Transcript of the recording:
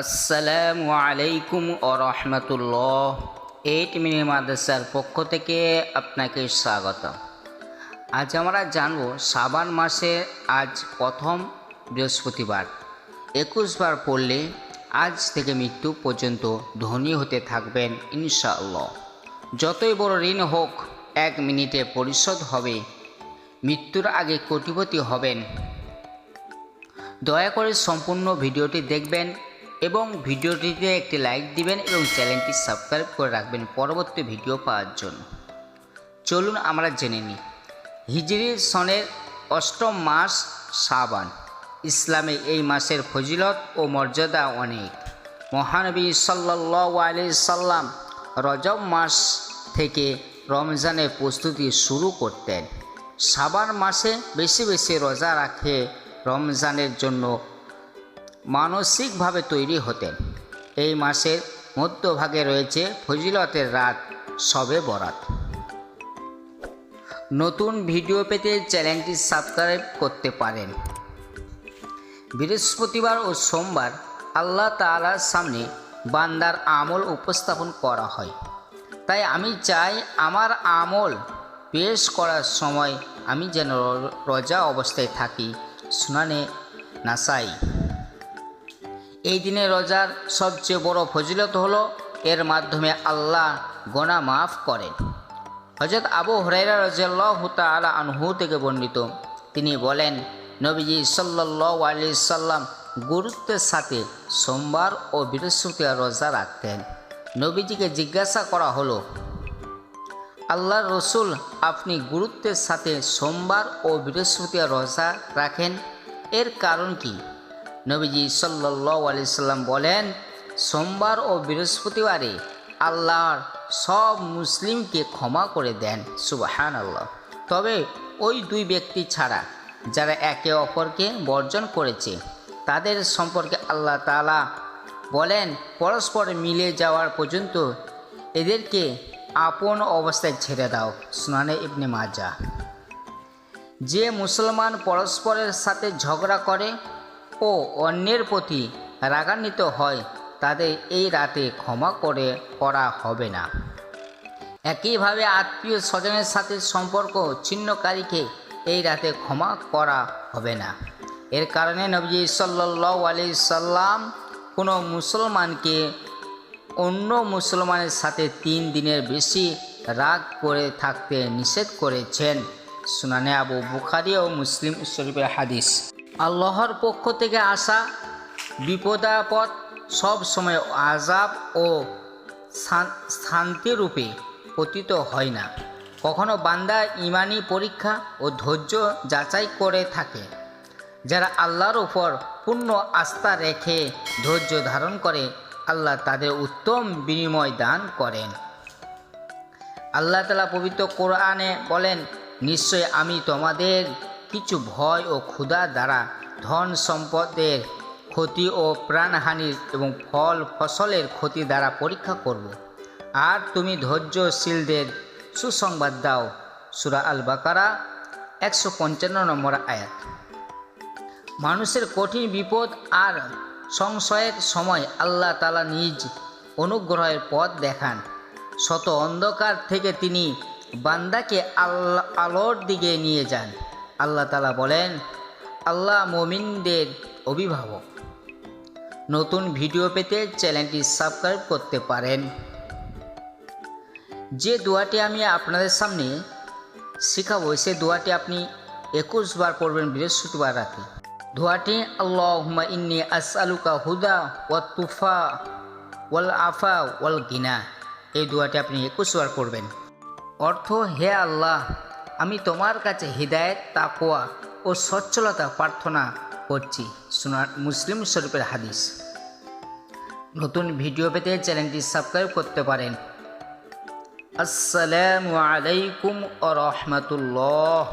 আসসালামু আলাইকুম ও রহমতুল্লাহ। Eight mini মাদ্রাসার পক্ষ থেকে আপনাকে স্বাগত আজ আমরা জানব সাবান মাসে আজ প্রথম বৃহস্পতিবার। একুশ বার পড়লে আজ থেকে মৃত্যু পর্যন্ত ধনী হতে থাকবেন ইনশাআল্লাহ। যতই বড় ঋণ হোক, এক মিনিটে পরিশোধ হবে। মৃত্যুর আগে কোটিপতি হবেন। দয়া করে সম্পূর্ণ ভিডিওটি দেখবেন এবং ভিডিওটিতে একটি লাইক দিবেন এবং চ্যানেলটি সাবস্ক্রাইব করে রাখবেন পরবর্তী ভিডিও পাওয়ার জন্য। চলুন আমরা জেনে নিই। হিজরি সনের অষ্টম মাস সাবান ইসলামে এই মাসের ফজিলত ও মর্যাদা অনেক। মহানবী সাল্লাহ আলি সাল্লাম রজব মাস থেকে রমজানের প্রস্তুতি শুরু করতেন। সাবান মাসে বেশি বেশি রোজা রাখে রমজানের জন্য মানসিকভাবে তৈরি হতেন। এই মাসের মধ্যভাগে রয়েছে ফজিলতের রাত, সবে বরাত। নতুন ভিডিও পেতে চ্যানেলটি সাবস্ক্রাইব করতে পারেন। বৃহস্পতিবার ও সোমবার আল্লাহ তাআলার সামনে বান্দার আমল উপস্থাপন করা হয়। তাই আমি চাই আমার আমল পেশ করার সময় আমি যেন রোজা অবস্থায় থাকি, সুনানে নাসাই। এই দিনে রোজার সবচেয়ে বড় ফজিলত হলো এর মাধ্যমে আল্লাহ গোনা মাফ করেন। হজরত আবু হরাইরা রাজিয়াল্লাহ তালা আনহু থেকে বর্ণিত, তিনি বলেন, নবীজি সাল্লাহ আলি সাল্লাম গুরুত্বের সাথে সোমবার ও বৃহস্পতিবার রোজা রাখতেন। নবীজিকে জিজ্ঞাসা করা হলো আল্লাহ রসুল আপনি গুরুত্বের সাথে সোমবার ও বৃহস্পতিবার রোজা রাখেন? এর কারণ কি? নবীজি সাল্লাহ আলি সাল্লাম বলেন, সোমবার ও বৃহস্পতিবারে আল্লাহর সব মুসলিমকে ক্ষমা করে দেন সুবাহান আল্লাহ তবে ওই দুই ব্যক্তি ছাড়া যারা একে অপরকে বর্জন করেছে, তাদের সম্পর্কে আল্লাহ তালা বলেন, পরস্পর মিলে যাওয়ার পর্যন্ত এদেরকে আপন অবস্থায় ছেড়ে দাও, সুনানে ইবনে মাজা যে মুসলমান পরস্পরের সাথে ঝগড়া করে ও অন্যের প্রতি রাগান্বিত হয়, তাদের এই রাতে ক্ষমা করে করা হবে না। একইভাবে আত্মীয় স্বজনের সাথে সম্পর্ক ছিন্নকারীকে এই রাতে ক্ষমা করা হবে না। এর কারণে নবজি সাল্লাহ আলি সাল্লাম কোনো মুসলমানকে অন্য মুসলমানের সাথে তিন দিনের বেশি রাগ করে থাকতে নিষেধ করেছেন সুনানে আবু বুখারি ও মুসলিম শরীফের হাদিস। আল্লাহর পক্ষ থেকে আসা বিপদাপদ সব সময় আজাব ও শান- শান্তিরূপে পতিত হয় না। কখনো বান্দা ইমানি পরীক্ষা ও ধৈর্য যাচাই করে থাকে, যারা আল্লাহর উপর পূর্ণ আস্থা রেখে ধৈর্য ধারণ করে, আল্লাহ তাদের উত্তম বিনিময় দান করেন। আল্লাহ তালা পবিত্র কোরআনে বলেন, নিশ্চয় আমি তোমাদের কিছু ভয় ও ক্ষুধা দ্বারা ধন সম্পদের ক্ষতি ও প্রাণহানির এবং ফল ফসলের ক্ষতি দ্বারা পরীক্ষা করব। আর তুমি ধৈর্যশীলদের সুসংবাদ দাও। সুরা আল বাকারা একশো পঞ্চান্ন নম্বর আয়াত। মানুষের কঠিন বিপদ আর সংশয়ের সময় আল্লাহ তালা নিজ অনুগ্রহের পথ দেখান। শত অন্ধকার থেকে তিনি বান্দাকে আল্লা আলোর দিকে নিয়ে যান। আল্লাহ তালা বলেন, আল্লাহ মমিনদের অভিভাবক। নতুন ভিডিও পেতে চ্যানেলটি সাবস্ক্রাইব করতে পারেন। যে দোয়াটি আমি আপনাদের সামনে শেখাবো সে দোয়াটি আপনি একুশ বার পড়বেন বৃহস্পতিবার রাতে। দোয়াটি আল্লাহ ইন্নি আসআলুকা হুদা ওয়া তুফা ওয়াল আফা ওয়াল গিনা। এই দোয়াটি আপনি একুশ বার পড়বেন। অর্থ, হে আল্লাহ আমি তোমার কাছে হৃদায়ত তাকোয়া ও সচ্ছলতা প্রার্থনা করছি। সোনার মুসলিম শরীফের হাদিস। নতুন ভিডিও পেতে চ্যানেলটি সাবস্ক্রাইব করতে পারেন। আসসালামু আলাইকুম ও রহমতুল্লাহ।